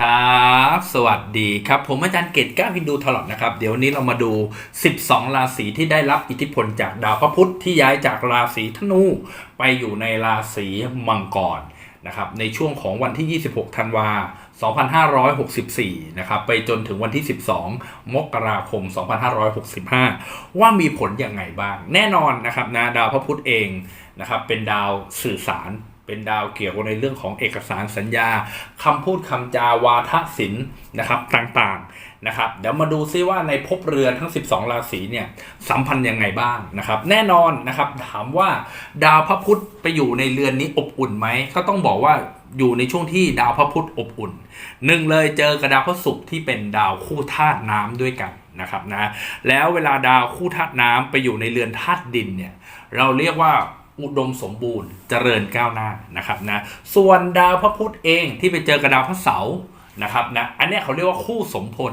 ครับ สวัสดีครับ ผมอาจารย์เกตก้าวินดูทลอดนะครับ เดี๋ยวนี้เรามาดู 12 ราศีที่ได้รับอิทธิพลจากดาวพระพุธที่ย้ายจากราศีธนูไปอยู่ในราศีมังกรนะครับในช่วงของวันที่ 26 ธันวา 2564 นะครับไปจนถึงวันที่ 12 มกราคม 2565 ว่ามีผลอยังไงบ้าง แน่นอนนะครับนะดาวพระพุธเองนะครับเป็นดาวสื่อสาร เป็นดาวเกี่ยวกับในเรื่องของเอกสารสัญญาคำพูดคำจาวาทศิลป์นะครับต่างๆนะครับเดี๋ยวมาดูซิว่าในภพเรือนทั้ง 12 ราศีเนี่ยสัมพันธ์ยังไงบ้างนะครับ แน่นอนนะครับถามว่าดาวพระพุธไปอยู่ในเรือนนี้อบอุ่นไหมก็ต้องบอกว่าอยู่ในช่วงที่ดาวพระพุธอบอุ่นหนึ่งเลยเจอกระดาวพระศุกร์ที่เป็นดาวคู่ธาตุน้ำด้วยกันนะครับนะแล้วเวลาดาวคู่ธาตุน้ำไปอยู่ในเรือนธาตุดินเนี่ยเราเรียกว่า อุดมสมบูรณ์เจริญก้าวหน้านะครับนะส่วนดาวพระพุธเองที่ไปเจอกระดาวพระเสาร์นะครับนะอันนี้เขาเรียกว่าคู่สมพล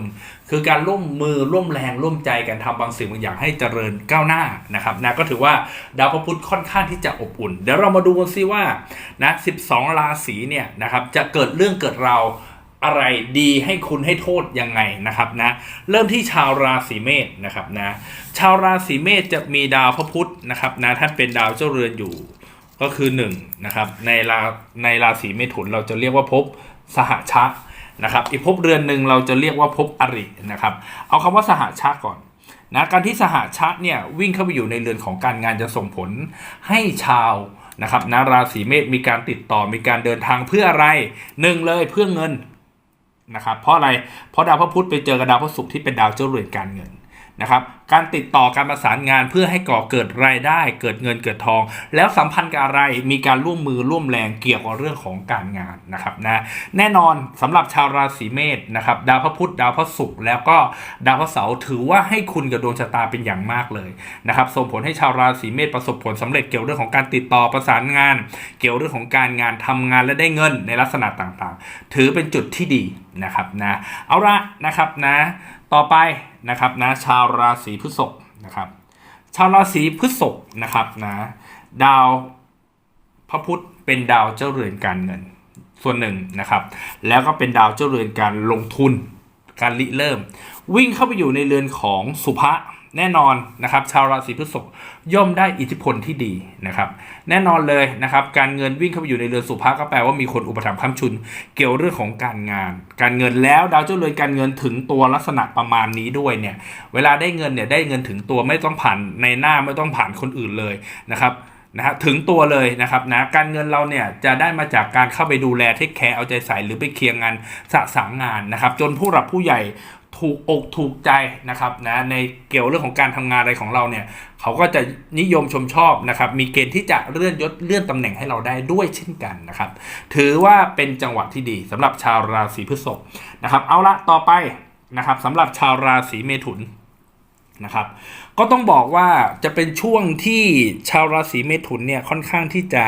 คือการร่วมมือร่วมแรงร่วมใจกันทำบางสิ่งบางอย่างให้เจริญก้าวหน้านะครับนะก็ถือว่าดาวพระพุธค่อนข้างที่จะอบอุ่น เดี๋ยวเรามาดูกันซิว่านะ12 ราศีเนี่ยนะครับจะเกิดเรื่องเกิดราว อะไรดีให้คุณให้โทษยังไงนะครับนะเริ่มที่ชาวราศีเมษนะครับนะชาวราศีเมษจะมีดาวพระพุธนะครับนะท่านเป็นดาวเจ้าเรือนอยู่ก็คือ1นงนะครับในราในราศีเมถุนเราจะเรียกว่าภพสหชะนะครับอีกภพเรือนหนึ่งเราจะเรียกว่าภพอรินะครับเอาคำว่าสหชะก่อนนะการที่สหชะเนี่ยวิ่งเข้าไปอยู่ในเรือนของการงานจะส่งผลให้ชาวนะครับนะราศีเมษมีการติดต่อมีการเดินทางเพื่ออะไรหนึ่งเลยเพื่อเงิน นะครับเพราะอะไรเพราะดาวพระพุธไปเจอกับดาวพระศุกร์ที่เป็นดาวเจ้าเรือนการเงินนะครับการติดต่อการประสานงานเพื่อให้ก่อเกิดรายได้ เกิดเงินเกิดทอง แล้วสัมพันธ์กับอะไรมีการร่วมมือร่วมแรงเกี่ยวกับเรื่องของการงานนะครับนะแน่นอนสำหรับชาวราศีเมษนะครับดาวพระพุธดาวพระศุกร์แล้วก็ดาวพระเสาร์ถือว่าให้คุณกับดวงชะตาเป็นอย่างมากเลยนะครับส่งผลให้ชาวราศีเมษประสบผลสำเร็จเกี่ยวเรื่องของการติดต่อประสานงาน เกี่ยวเรื่องของการงานทำงานและได้เงินในลักษณะต่างๆ ถือเป็นจุดที่ดี นะครับนะเอาละนะครับนะต่อไปนะครับนะชาวราศีพฤษภนะครับชาวราศีพฤษภนะครับนะดาวพระพุธเป็นดาวเจ้าเรือนการเงินส่วนหนึ่งนะครับ แล้วก็เป็นดาวเจ้าเรือนการลงทุนการริเริ่ม วิ่งเข้าไปอยู่ในเรือนของสุภะ แน่นอนนะครับชาวราศีพฤษภย่อมได้อิทธิพลที่ดีนะครับแน่นอนเลยนะครับการเงินวิ่งเข้าไปอยู่ในเรือนสุภะก็แปลว่ามีคนอุปถัมภ์ค้ำชุน เกี่ยวเรื่องของการงาน การเงินแล้วดาวเจ้าเรือนการเงินถึงตัวลักษณะประมาณนี้ด้วยเนี่ยเวลาได้เงินเนี่ยได้เงินถึงตัวไม่ต้องผ่านในหน้าไม่ต้องผ่านคนอื่นเลยนะครับนะฮะถึงตัวเลยนะครับนะการเงินเราเนี่ยจะได้มาจากการเข้าไปดูแลเทคแคร์เอาใจใส่หรือไปเคลียร์งานสะสางงานนะครับ จนผู้หลักผู้ใหญ่ ถูกอกถูกใจนะครับนะในเกี่ยวเรื่องของการทำงานอะไรของเราเนี่ยเขาก็จะนิยมชมชอบนะครับมีเกณฑ์ที่จะเลื่อนยศเลื่อนตำแหน่งให้เราได้ด้วยเช่นกันนะครับถือว่าเป็นจังหวะที่ดีสำหรับชาวราศีพฤษภนะครับเอาละต่อไปนะครับสำหรับชาวราศีเมถุนนะครับก็ต้องบอกว่าจะเป็นช่วงที่ชาวราศีเมถุนเนี่ยค่อนข้างที่จะ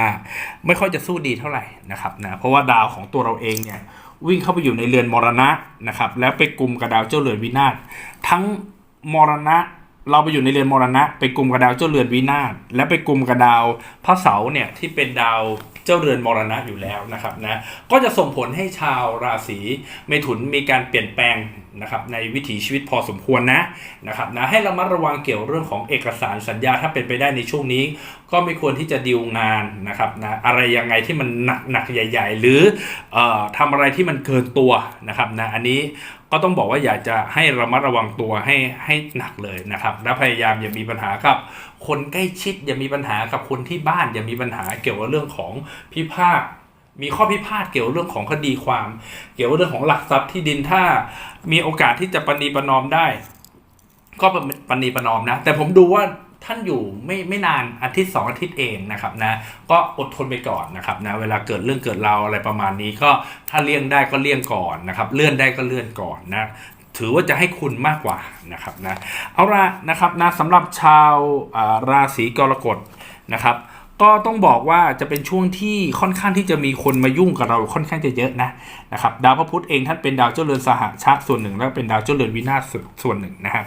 ไม่ค่อยจะสู้ดีเท่าไหร่นะครับนะเพราะว่าดาวของตัวเราเองเนี่ย วิ่งเข้าไปอยู่ในเรือนมรณะนะครับแล้วไปกลุ่มกับดาวเจ้าเรือนวินาศทั้งมรณะ เราไปอยู่ในเรือนมรณะ ไปกลุ่มกับดาวเจ้าเรือนวินาศและไปกลุ่มกับดาวพระเสาร์เนี่ยที่เป็นดาวเจ้าเรือนมรณะอยู่แล้วนะครับนะก็จะส่งผลให้ชาวราศีเมถุนมีการเปลี่ยนแปลงนะครับในวิถีชีวิตพอสมควรนะนะครับนะให้ระมัดระวังเกี่ยวเรื่องของเอกสารสัญญาถ้าเป็นไปได้ในช่วงนี้ ก็ไม่ควรที่จะดีลงานนะครับนะอะไรยังไงที่มันหนักหนักใหญ่ ๆ หรือออทำอะไรที่มันเกินตัวนะครับนะอันนี้ ก็ต้องบอกว่าอยากจะให้ระมัดระวังตัวให้ให้หนักเลยนะครับ และพยายามอย่ามีปัญหากับ คนใกล้ชิดอย่ามีปัญหากับคนที่บ้านอย่ามีปัญหาเกี่ยวกับเรื่องของพิพาทมีข้อพิพาทเกี่ยวเรื่องของคดีความ เกี่ยวกับเรื่องของหลักทรัพย์ที่ดินถ้ามีโอกาสที่จะปณีประนอมได้ ก็ปณีประนอมนะ แต่ผมดูว่า ท่านอยู่ไม่ไม่นานอาทิตย์สองอาทิตย์เองนะครับนะก็อดทนไปก่อนนะครับนะเวลาเกิดเรื่องเกิดราวอะไรประมาณนี้ก็ถ้าเลี่ยงได้ก็เลี่ยงก่อนนะครับเลื่อนได้ก็เลื่อนก่อนนะถือว่าจะให้คุณมากกว่านะครับนะเอาละนะครับนะสำหรับชาวราศีกรกฎนะครับ ก็ต้องบอกว่าจะเป็นช่วงที่ค่อนข้างที่จะมีคนมายุ่งกับเราค่อนข้างจะเยอะนะนะครับดาวพระพุธเองท่านเป็นดาวเจ้าเรือนสหชะส่วนหนึ่ง แล้วเป็นดาวเจ้าเรือนวินาศส่วนหนึ่งนะครับ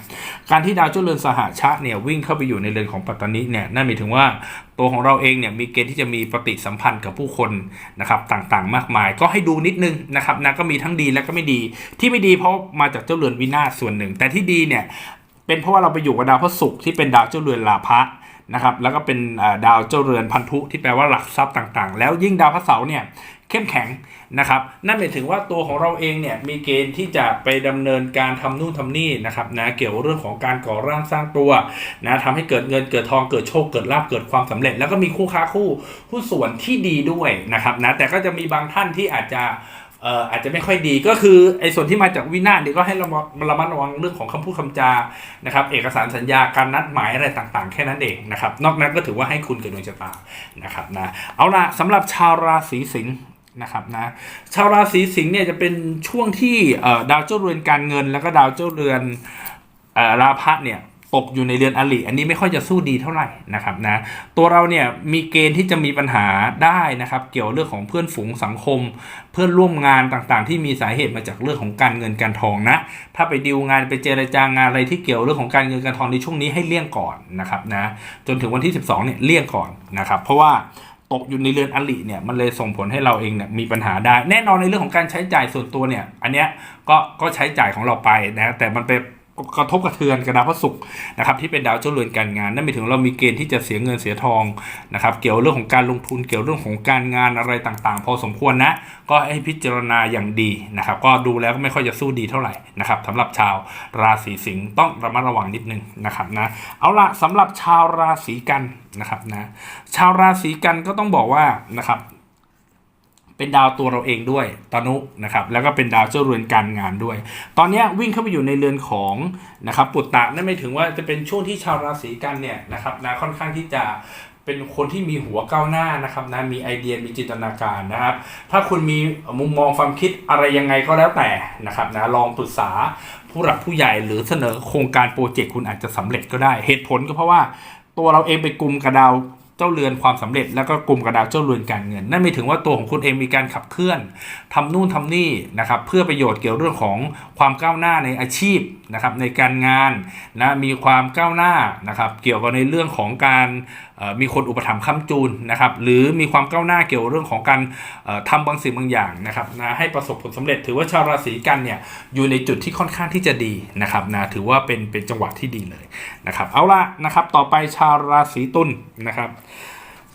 การที่ดาวเจ้าเรือนสหชะเนี่ยวิ่งเข้าไปอยู่ในเรือนของปัตตานีเนี่ยนั่นหมายถึงว่าตัวของเราเองเนี่ยมีเกณฑ์ที่จะมีปฏิสัมพันธ์กับผู้คนนะครับต่างๆ มากมาย ก็ให้ดูนิดนึงนะครับนะก็มีทั้งดีและก็ไม่ดี ที่ไม่ดีเพราะมาจากเจ้าเรือนวินาศส่วนหนึ่ง แต่ที่ดีเนี่ยเป็นเพราะว่าเราไปอยู่กับดาวพระศุกร์ที่เป็นดาวเจ้าเรือนลาภะ นะครับแล้วก็เป็นดาวเจ้าเรือนพันธุที่แปลว่าหลักทรัพย์ต่างๆ แล้วยิ่งดาวพระเสาร์เนี่ยเข้มแข็งนะครับนั่นหมายถึงว่าตัวของเราเองเนี่ยมีเกณฑ์ที่จะไปดำเนินการทำนู่นทำนี่นะครับนะเกี่ยวกับเรื่องของการก่อร่างสร้างตัวนะทำให้เกิดเงินเกิดทองเกิดโชคเกิดลาภเกิดความสำเร็จ แล้วก็มีคู่ค้าคู่หุ้ส่วนที่ดีด้วยนะครับนะแต่ก็จะมีบางท่านที่อาจจะ เอ่ออาจจะไม่ค่อยดีก็คือไอ้ส่วนที่มาจากวินาศเนี่ยก็ให้ระมัดระมัดระวังเรื่องของคำพูดคำจานะครับเอกสารสัญญาการนัดหมายอะไรต่างๆ แค่นั้นเองนะครับนอกนั้นก็ถือว่าให้คุณกับดวงชะตานะครับนะเอาละสำหรับชาวราศีสิงห์นะครับนะชาวราศีสิงห์เนี่ยจะเป็นช่วงที่ดาวเจ้าเรือนการเงิน แล้วก็ดาวเจ้าเรือนราพะเนี่ย ตกอยู่ในเรือนอลิอันนี้ไม่ค่อยจะสู้ดีเท่าไหร่นะครับนะตัวเราเนี่ยมีเกณฑ์ที่จะมีปัญหาได้นะครับ เกี่ยวเรื่องของเพื่อนฝูงสังคม เพื่อนร่วมงานต่างๆ ที่มีสาเหตุมาจากเรื่องของการเงินการทองนะ ถ้าไปดีลงานไปเจรจางานอะไรที่เกี่ยวเรื่องของการเงินการทองในช่วงนี้ให้เลี่ยงก่อนนะครับนะจนถึงวันที่ 12เนี่ยเลี่ยงก่อนนะครับ เพราะว่าตกอยู่ในเรือนอลิเนี่ยมันเลยส่งผลให้เราเองเนี่ยมีปัญหาได้ แน่นอนในเรื่องของการใช้จ่ายส่วนตัวเนี่ย อันเนี้ยก็ก็ใช้จ่ายของเราไปนะแต่มันไป กระทบกระเทือนกับดาวพระศุกร์นะครับที่เป็นดาวเจ้าเรือนการงาน นั่นหมายถึงเรามีเกณฑ์ที่จะเสียเงินเสียทองนะครับ เกี่ยวเรื่องของการลงทุนเกี่ยวเรื่องของการงานอะไรต่างๆ พอสมควรนะ ก็ให้พิจารณาอย่างดีนะครับ ก็ดูแล้วก็ไม่ค่อยจะสู้ดีเท่าไหร่นะครับสำหรับชาวราศีสิงห์ต้องระมัดระวังนิดนึงนะครับนะเอาละสำหรับชาวราศีกันนะครับนะชาวราศีกันก็ต้องบอกว่านะครับ เป็นดาวตัวเราเองด้วยตานุนะครับแล้วก็เป็นดาวเจ้าเรือนการงานด้วย ตอนนี้วิ่งเข้าไปอยู่ในเรือนของนะครับปุตตะนั่นไม่ถึงว่าจะเป็นช่วงที่ชาวราศีกันเนี่ยนะครับนะค่อนข้างที่จะเป็นคนที่มีหัวก้าวหน้านะครับนะมีไอเดียมีจินตนาการนะครับ ถ้าคุณมีมุมมองความคิดอะไรยังไงก็แล้วแต่นะครับนะลองปรึกษาผู้หลักผู้ใหญ่หรือเสนอโครงการโปรเจกต์คุณอาจจะสำเร็จก็ได้เหตุผลก็เพราะว่าตัวเราเองไปกลุ่มกระดาว เจ้าเรือนความสำเร็จ แล้วก็กลุ่มกระดาวเจ้าเรือนการเงิน นั่นไม่ถึงว่าตัวของคุณเองมีการขับเคลื่อนทำนู่นทำนี่นะครับเพื่อประโยชน์เกี่ยวเรื่องของความก้าวหน้าในอาชีพนะครับในการงานนะมีความก้าวหน้านะครับเกี่ยวกับในเรื่องของการมีคนอุปถัมภ์ค้ำจูนนะครับหรือมีความก้าวหน้าเกี่ยวกับเรื่องของการเอ่อทำบางสิ่งบางอย่างนะครับนะให้ประสบผลสำเร็จ ถือว่าชาวราศีกันเนี่ยอยู่ในจุดที่ค่อนข้างที่จะดีนะครับนะถือว่าเป็นเป็นจังหวะที่ดีเลยนะครับเอาละนะครับต่อไปชาวราศีตุลนะครับ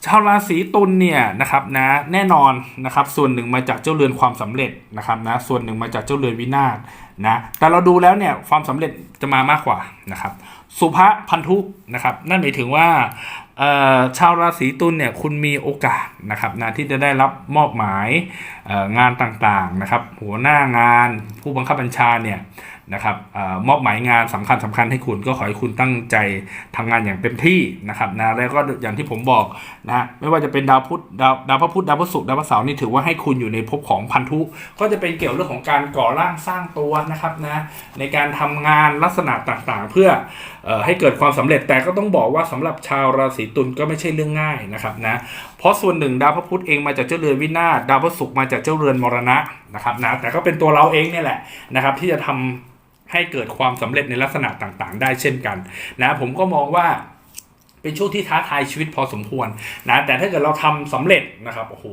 ชาวราศีตุลเนี่ยนะครับนะแน่นอนนะครับส่วนหนึ่งมาจากเจ้าเรือนความสำเร็จนะครับนะส่วนหนึ่งมาจากเจ้าเรือนวินาศนะแต่เราดูแล้วเนี่ยความสำเร็จจะมามากกว่านะครับสุภพันธุนะครับนั่นหมายถึงว่าชาวราศีตุลเนี่ยคุณมีโอกาสนะครับนะที่จะได้รับมอบหมายงานต่างๆนะครับหัวหน้างานผู้บังคับบัญชาเนี่ย นะครับอมอบหมายงานสำคัญสำคัญให้คุณก็ขอให้คุณตั้งใจทำงานอย่างเต็มที่นะครับนะแล้วก็อย่างที่ผมบอกนะไม่ว่าจะเป็นดาวพุธดาวดาวพระพุธดาวพระศุกร์ดาวพระเสาร์นี่ถือว่าให้คุณอยู่ในภพของพันธุ ก็จะเป็นเกี่ยวเรื่องของการก่อร่างสร้างตัวนะครับนะในการทำงานลักษณะต่างๆ เพื่ออให้เกิดความสำเร็จแต่ก็ต้องบอกว่าสำหรับชาวราศีตุลก็ไม่ใช่เรื่องง่ายนะครับนะเพราะส่วนหนึ่งดาวพระพุธเองมาจากเจ้าเรือนวินาศดาวพระศุกร์มาจากเจ้าเรือนมรณะนะครับนะแต่ก็เป็นตัวเราเองเนี่ยแหละนะครับที่จะทำ ให้เกิดความสำเร็จในลักษณะต่างๆ ได้เช่นกันนะผมก็มองว่าเป็นช่วงที่ท้าทายชีวิตพอสมควรนะแต่ถ้าเกิดเราทำสำเร็จนะครับโอ้โห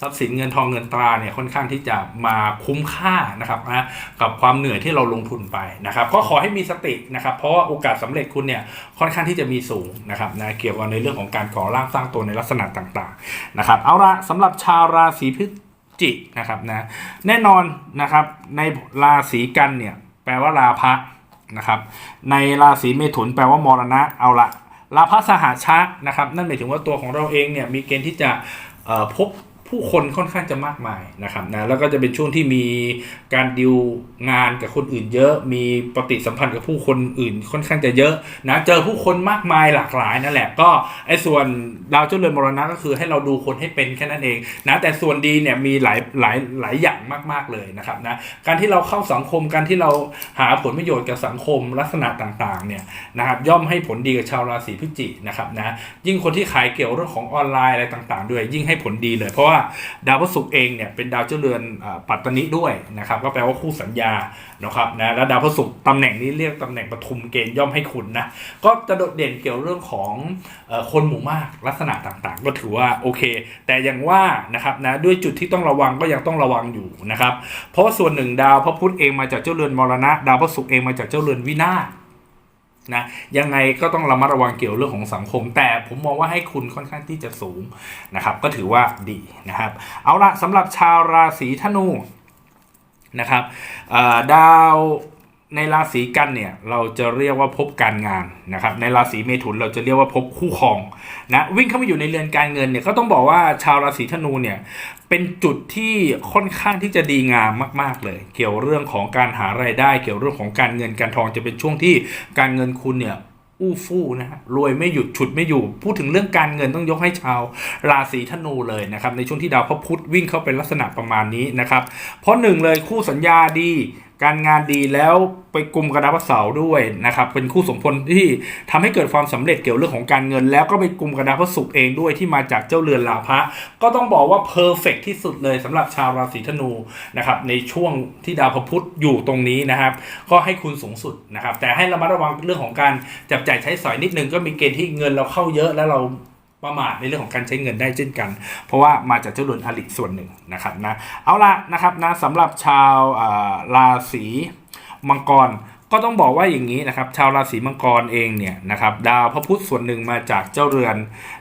ทรัพย์สินเงินทองเงินตราเนี่ยค่อนข้างที่จะมาคุ้มค่านะครับนะกับความเหนื่อยที่เราลงทุนไปนะครับก็ขอให้มีสตินะครับ เพราะว่าโอกาสสำเร็จคุณเนี่ยค่อนข้างที่จะมีสูงนะครับนะเกี่ยวกับในเรื่องของการก่อร่างสร้างตัวในลักษณะต่างๆนะครับเอาละสำหรับชาวราศีพฤศจิกนะครับนะแน่นอนนะครับในราศีกันเนี่ย แปลว่าลาภะนะครับ ในราศีเมถุนแปลว่ามรณะเอาละลาภสหชะนะครับ นั่นหมายถึงว่าตัวของเราเองเนี่ยมีเกณฑ์ที่จะพบ ผู้คนค่อนข้างจะมากมายนะครับนะแล้วก็จะเป็นช่วงที่มีการดิวงานกับคนอื่นเยอะ มีปฏิสัมพันธ์กับผู้คนอื่นค่อนข้างจะเยอะนะเจอผู้คนมากมายหลากหลายนั่นแหละก็ไอ้ส่วนดาวเจ้าเรือนมรณะก็คือให้เราดูคนให้เป็นแค่นั้นเองนะแต่ส่วนดีเนี่ยมีหลายหลายหลายอย่างมาก ๆเลยนะครับนะการที่เราเข้าสังคมการที่เราหาผลประโยชน์กับสังคมลักษณะต่างๆเนี่ยนะครับย่อมให้ผลดีกับชาวราศีพิจิกนะครับนะยิ่งคนที่ขายเกี่ยวเรื่องของออนไลน์อะไรต่าง ๆ ด้วยยิ่งให้ผลดีเลยเพราะว่าดาวพฤหัสเองเนี่ยเป็นดาวเจ้าเรือนปัตตนิด้วยนะครับก็แปลว่าคู่สัญญานะครับนะแล้วดาวพฤหัสตำแหน่งนี้เรียกตำแหน่งปทุมเกณฑ์ย่อมให้คุณนะก็จะโดดเด่นเกี่ยวเรื่องของคนหมู่มากลักษณะต่างๆ ก็ถือว่าโอเค แต่ยังว่านะครับนะด้วยจุดที่ต้องระวังก็ยังต้องระวังอยู่นะครับเพราะส่วนหนึ่งดาวพระพุธเองมาจากเจ้าเรือนมรณะ ดาวพระศุกร์เองมาจากเจ้าเรือนวินาศ นะยังไงก็ต้องระมัดระวังเกี่ยวเรื่องของสังคม แต่ผมมองว่าให้คุณค่อนข้างที่จะสูงนะครับ ก็ถือว่าดีนะครับ เอาละสำหรับชาวราศีธนูนะครับดาว ในราศีกันเนี่ยเราจะเรียกว่าพบการงานนะครับในราศีเมถุนเราจะเรียกว่าพบคู่ครองนะวิ่งเข้ามาอยู่ในเรือนการเงินเนี่ยก็ต้องบอกว่าชาวราศีธนูเนี่ยเป็นจุดที่ค่อนข้างที่จะดีงามมาก ๆ เลย เกี่ยวเรื่องของการหารายได้ เกี่ยวเรื่องของการเงินการทองจะเป็นช่วงที่การเงินคุณเนี่ยอู้ฟู่นะฮะรวยไม่หยุดฉุดไม่อยู่ พูดถึงเรื่องการเงินต้องยกให้ชาวราศีธนูเลยนะครับในช่วงที่ดาวพระพุธวิ่งเข้าเป็นลักษณะประมาณนี้นะครับเพราะหนึ่งเลยคู่สัญญาดี การงานดีแล้วไปกลุ่มกระดาษเสาด้วยนะครับเป็นคู่สมพลที่ทำให้เกิดความสำเร็จเกี่ยวเรื่องของการเงิน แล้วก็ไปกลุ่มกระดาษพระศุกร์เองด้วยที่มาจากเจ้าเรือนลาภะก็ต้องบอกว่าเพอร์เฟกที่สุดเลยสำหรับชาวราศีธนูนะครับในช่วงที่ดาวพระพุธอยู่ตรงนี้นะครับ ก็ให้คุณสูงสุดนะครับแต่ให้ระมัดระวังเรื่องของการจับจ่ายใช้สอยนิดนึงก็มีเกณฑ์ที่เงินเราเข้าเยอะแล้วเรา ประมาทในเรื่องของการใช้เงินได้เช่นกัน เพราะว่ามาจากเจ้าเรือนอริส่วนหนึ่งนะครับนะเอาละนะครับนะสำหรับชาวราศีมังกร ก็ต้องบอกว่าอย่างนี้นะครับชาวราศีมังกรเองเนี่ยนะครับดาวพระพุธส่วนหนึ่งมาจากเจ้าเรือน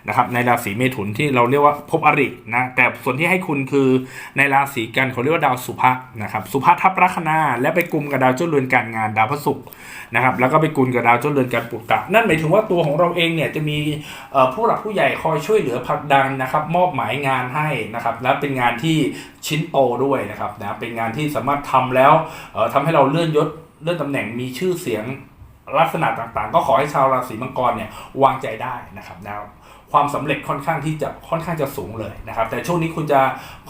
นะครับในราศีเมถุนที่เราเรียกว่าภพอรินะแต่ส่วนที่ให้คุณคือในราศีกันเขาเรียกว่าดาวสุภะนะครับสุภะทับลัคนาและไปกลุ่มกับดาวเจ้าเรือนการงานดาวพระศุกร์นะครับแล้วก็ไปกุลกับดาวเจ้าเรือนการปุตตะนั่นหมายถึงว่าตัวของเราเองเนี่ยจะมีผู้หลักผู้ใหญ่คอยช่วยเหลือผลักดันนะครับมอบหมายงานให้นะครับและเป็นงานที่ชิ้นโตด้วยนะครับนะเป็นงานที่สามารถทำแล้วเอ่อทำให้เราเลื่อนยศ เลื่อนตำแหน่งมีชื่อเสียงลักษณะต่างๆ ก็ขอให้ชาวราศีมังกรเนี่ยวางใจได้นะครับนะความสำเร็จค่อนข้างที่จะค่อนข้างจะสูงเลยนะครับ แต่ช่วงนี้คุณจะ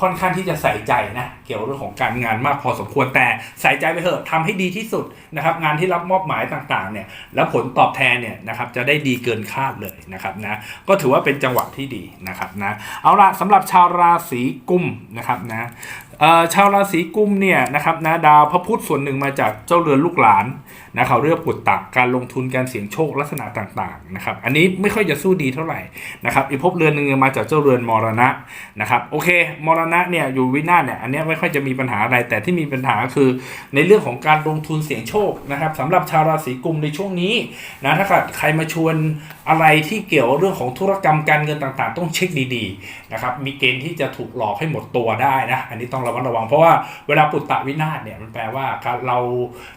ค่อนข้างที่จะใส่ใจนะเกี่ยวกับเรื่องของการงานมากพอสมควรแต่ใส่ใจไปเถอะทำให้ดีที่สุดนะครับงานที่รับมอบหมายต่างๆเนี่ยแล้วผลตอบแทนเนี่ยนะครับจะได้ดีเกินคาดเลยนะครับนะก็ถือว่าเป็นจังหวะที่ดีนะครับนะเอาละสำหรับชาวราศีกุมนะครับนะชาวราศีกุมเนี่ยนะครับนะดาวพระพุธส่วนหนึ่งมาจากเจ้าเรือนลูกหลานนะเขาเรียกปุตตะการลงทุนการเสี่ยงโชคลักษณะต่างๆนะครับอันนี้ไม่ค่อยจะสู้ดีเท่าไหร่นะครับอีกภพเรือนหนึ่งมาจากเจ้าเรือนมรณะนะครับโอเคมรณะเนี่ยอยู่วินาศเนี่ยอันนี้ไม่ค่อยจะมีปัญหาอะไร แต่ที่มีปัญหาคือในเรื่องของการลงทุนเสี่ยงโชคนะครับสำหรับชาวราศีกุมในช่วงนี้นะถ้าเกิดใครมาชวนอะไรที่เกี่ยวเรื่องของธุรกรรมการเงินต่างๆ ต้องเช็คดีๆนะครับมีเกณฑ์ที่จะถูกหลอกให้หมดตัวได้นะอันนี้ต้องระมัดระวัง เพราะว่าเวลาปุตตะวินาศเนี่ยมันแปลว่าเรา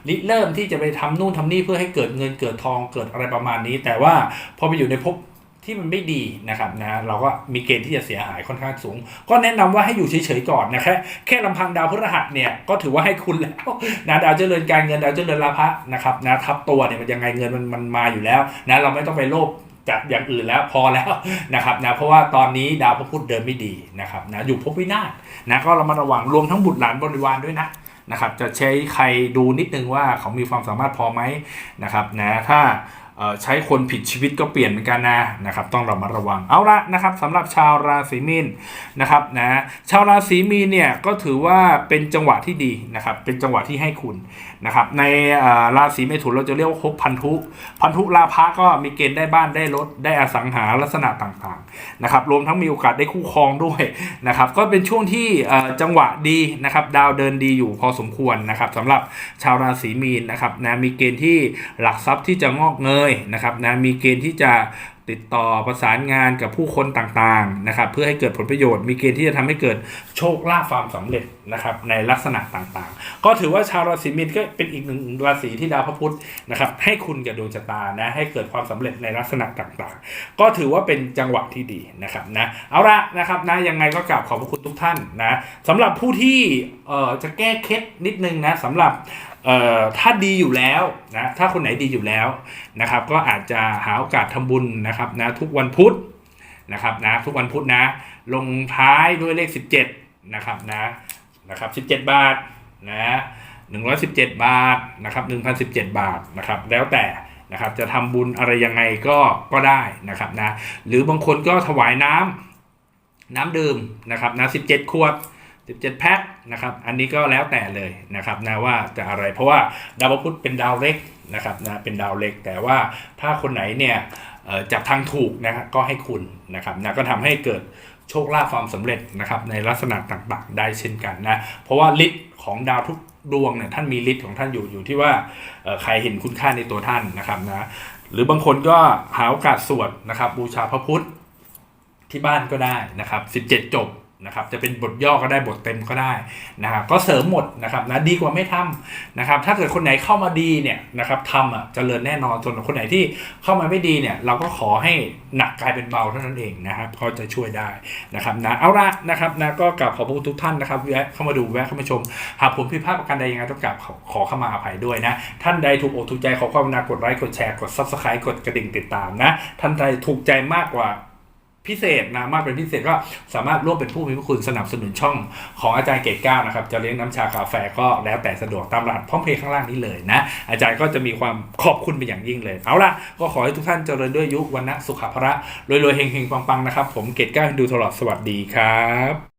ริเริ่มที่จะไปทำนู่นทำนี่เพื่อให้เกิดเงินเกิดทองเกิดอะไรประมาณนี้ แต่ว่าพอไปอยู่ในภพที่มันไม่ดีนะครับนะเราก็มีเกณฑ์ที่จะเสียหายค่อนข้างสูง ก็แนะนำว่าให้อยู่เฉยๆก่อนนะแค่แค่ลำพังดาวพฤหัสเนี่ยก็ถือว่าให้คุณแล้วนะดาวเจริญการเงินดาวเจริญลาภะนะครับนะทับตัวเนี่ยมันยังไงเงินมันมันมาอยู่แล้วนะเราไม่ต้องไปโลภ จากอย่างอื่นแล้วพอแล้วนะครับนะเพราะว่าตอนนี้ดาวพระพุธเดินไม่ดีนะครับนะอยู่ภพวินาศนะก็เรามาระวังรวมทั้งบุตรหลานบริวารด้วยนะนะครับจะใช้ใครดูนิดนึงว่าเขามีความสามารถพอไหมนะครับนะถ้า ใช้คนผิดชีวิตก็เปลี่ยนเหมือนกันนะนะครับ ต้องเระมัดระวังเอาละนะครับสำหรับชาวราศีมีนนะครับนะชาวราศีมีนเนี่ยก็ถือว่าเป็นจังหวะที่ดีนะครับ เป็นจังหวะที่ให้คุณนะครับ ในราศีเมถุนเราจะเรียกว่าคบพันธุพันธุลาภะก็มีเกณฑ์ได้บ้านได้รถได้อสังหาลักษณะต่างๆนะครับ รวมทั้งมีโอกาสได้คู่ครองด้วยนะครับ ก็เป็นช่วงที่จังหวะดีนะครับ ดาวเดินดีอยู่พอสมควรนะครับสำหรับชาวราศีมีนนะครับนะมีเกณฑ์ที่หลักทรัพย์ที่จะงอกเงยนะครับนะมีเกณฑ์ที่จะติดต่อประสานงานกับผู้คนต่างๆนะครับเพื่อให้เกิดผลประโยชน์ มีเกณฑ์ที่จะทำให้เกิดโชคลาภความสำเร็จนะครับในลักษณะต่างๆ ก็ถือว่าชาวราศีมีนก็เป็นอีกหนึ่งราศีที่ดาวพระพุธนะครับให้คุณกับดวงชะตานะให้เกิดความสำเร็จในลักษณะต่างๆ ก็ถือว่าเป็นจังหวะที่ดีนะครับนะเอาละนะครับนะยังไงก็กราบขอบพระคุณทุกท่านนะสำหรับผู้ที่เอ่อจะแก้เคล็ดนิดนึงนะสำหรับ เอ่อถ้าดีอยู่แล้วนะถ้าคนไหนดีอยู่แล้วนะครับ ก็อาจจะหาโอกาสทำบุญนะครับนะทุกวันพุธนะครับนะทุกวันพุธนะลงท้ายด้วยเลข 17นะครับนะนะครับ17 บาทนะ117 บาทนะครับ1,017 บาทนะครับแล้วแต่นะครับจะทำบุญอะไรยังไงก็ก็ได้นะครับนะหรือบางคนก็ถวายน้ำน้ำดื่มนะครับนะ17 ขวด 17 แพ็คนะครับ อันนี้ก็แล้วแต่เลยนะครับนะว่าจะอะไร เพราะว่าดาวพุธเป็นดาวเล็กนะครับนะเป็นดาวเล็ก แต่ว่าถ้าคนไหนเนี่ยจับทางถูกนะก็ให้คุณนะครับนะก็ทำให้เกิดโชคลาภความสำเร็จนะครับในลักษณะต่างๆ ได้เช่นกันนะ เพราะว่าฤทธิ์ของดาวทุกดวงเนี่ยท่านมีฤทธิ์ของท่านอยู่อยู่ที่ว่าใครเห็นคุณค่าในตัวท่านนะครับนะหรือบางคนก็หาโอกาสสวดนะครับบูชาพระพุทธที่บ้านก็ได้นะครับ 17 จบ นะครับจะเป็นบทย่อก็ได้บทเต็มก็ได้นะครับก็เสริมหมดนะครับนะดีกว่าไม่ทำนะครับถ้าเกิดคนไหนเข้ามาดีเนี่ยนะครับทำอะเจริญแน่นอนส่วนคนไหนที่เข้ามาไม่ดีเนี่ยเราก็ขอให้หนักกลายเป็นเบาเท่านั้นเองนะครับก็จะช่วยได้นะครับนะเอาละนะครับนะก็กลับขอบพระคุณทุกท่านนะครับแวะเข้ามาดูแวะเข้ามาชม หากผมผิดพลาดประการใดยังไงต้องกลับขอเข้ามาอภัยด้วยนะท่านใดถูกอกถูกใจขอความกรุณากดไลค์กดแชร์กด subscribe กดกระดิ่งติดตามนะท่านใดถูกใจมากกว่า พิเศษนะมากเป็นพิเศษก็สามารถร่วมเป็นผู้มีพระคุณสนับสนุนช่องของอาจารย์เกตเก้านะครับ จะเลี้ยงน้ำชากาแฟก็แล้วแต่สะดวกตามรหัสพร้อมเพย์ข้างล่างนี้เลยนะ อาจารย์ก็จะมีความขอบคุณเป็นอย่างยิ่งเลย เอาล่ะ ก็ขอให้ทุกท่านเจริญด้วยยุวันนะสุขภาระรวยๆเฮงๆปังๆนะครับ ผมเกตเก้าดูตลอดสวัสดีครับ